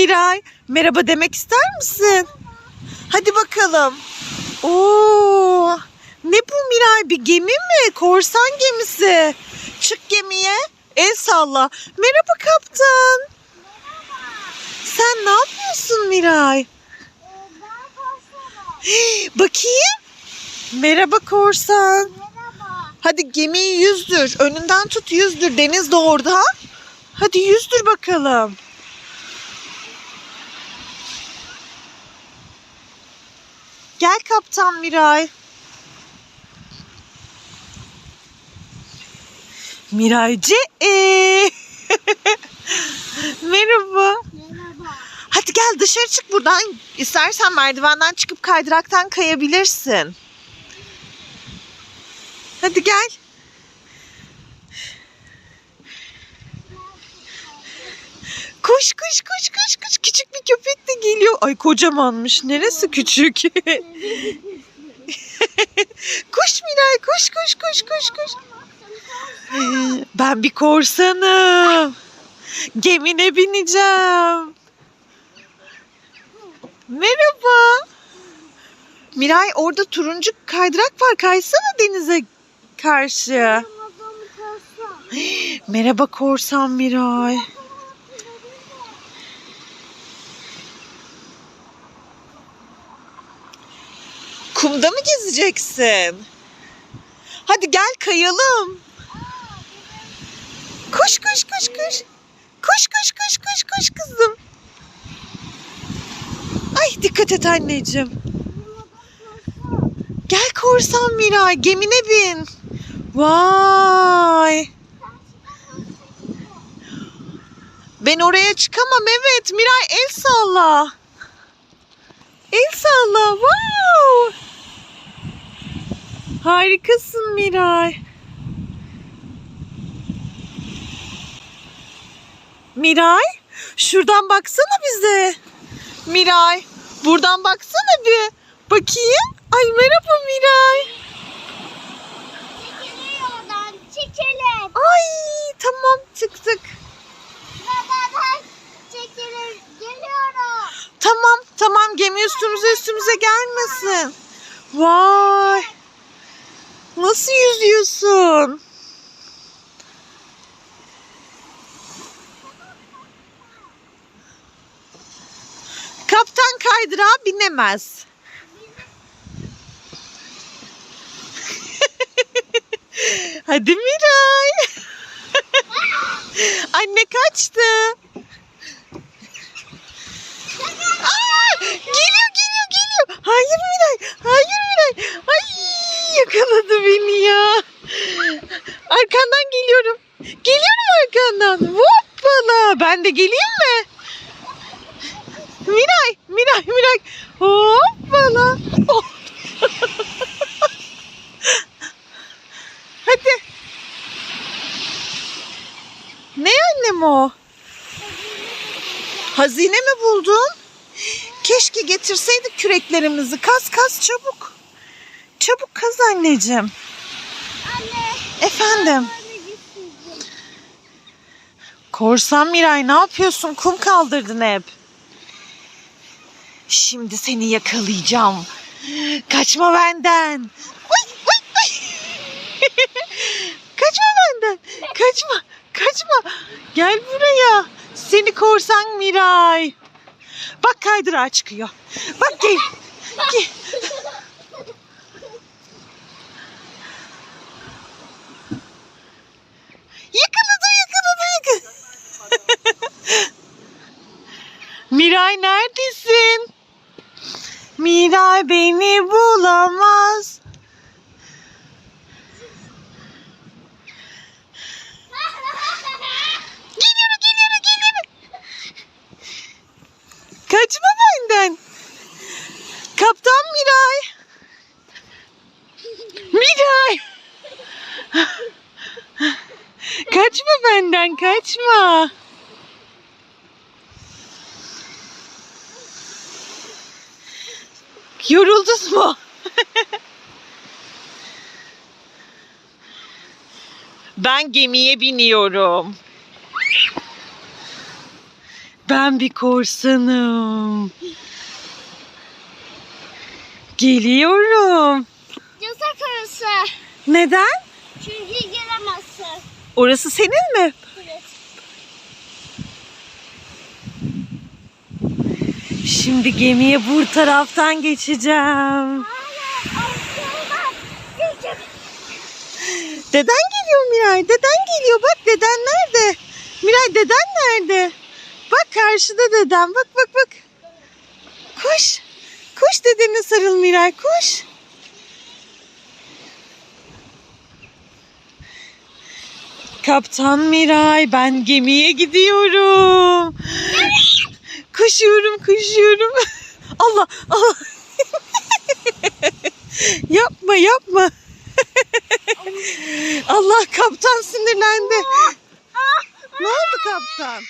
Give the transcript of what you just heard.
Miray merhaba demek ister misin? Hadi bakalım. Oo, ne bu Miray bir gemi mi? Korsan gemisi. Çık gemiye. El salla. Merhaba kaptan. Sen ne yapıyorsun Miray? Bakayım. Merhaba korsan. Hadi gemiyi yüzdür. Önünden tut yüzdür. Deniz de orada. Hadi yüzdür bakalım. Gel kaptan Miray. Miraycı. Ee. Merhaba. Hadi gel dışarı çık buradan. İstersen merdivenden çıkıp kaydıraktan kayabilirsin. Hadi gel. Koş koş koş koş Ay kocamanmış. Neresi küçük? koş Miray koş koş koş koş koş. Ben bir korsanım. Gemine bineceğim. Merhaba. Miray orada turuncu kaydırak var. Kaysana denize karşı. Merhaba korsan Miray. Kumda mı gezeceksin? Hadi gel kayalım. Koş koş koş koş. Koş koş koş koş koş kızım. Ay dikkat et anneciğim. Gel korsan Miray gemine bin. Vay. Ben oraya çıkamam evet. Miray el salla. El salla. Wow. Harikasın Miray. Miray, şuradan baksana bize. Miray, buradan baksana bir. Bakayım. Ay merhaba Miray. Çekiliyordan çekelim. Ay tamam çıktık. Babadan çekilir. Geliyorum. Tamam tamam gemi üstümüze üstümüze gelmesin. Vay. Nasıl yüzüyorsun? Kaptan kaydırağa binemez. Hadi Miray. Anne kaçtı. Aa, geliyor geliyor geliyor. Hayır Miray. Hayır Miray. Ay yakaladı beni ya. Arkandan geliyorum. Geliyorum arkandan. Hoppala. Ben de geleyim mi? Miray. Miray. Miray. Hoppala. Hadi. Ne annem o? Hazine mi buldun? Keşke getirseydik küreklerimizi. Kaz kaz çabuk. Çabuk kaz anneciğim. Anne. Efendim. Korsan Miray ne yapıyorsun? Kum kaldırdın hep. Şimdi seni yakalayacağım. Kaçma benden. Uy, uy, uy. Kaçma benden. Kaçma. Kaçma. Gel buraya. Seni korsan Miray. Bak kaydırağa çıkıyor. Bak gel. Gel. Yakaladı yakaladı yakaladı. Miray neredesin? Miray beni bulamaz. Geliyorum geliyorum geliyorum. Kaçma benden. Kaptan Miray. Miray. Kaçma benden kaçma. Yoruldun mu? ben gemiye biniyorum. Ben bir korsanım. Geliyorum. Yasak orası. Neden? Çünkü giremezsin. Orası senin mi? Evet. Şimdi gemiye bu taraftan geçeceğim. Deden geliyor Miray. Deden geliyor. Bak deden nerede? Miray deden nerede? Bak karşıda deden. Bak bak bak. Koş. Koş dedene sarıl Miray. Koş. Kaptan Miray ben gemiye gidiyorum. Koşuyorum koşuyorum. Allah Allah. yapma yapma. Allah kaptan sinirlendi. Ne oldu kaptan?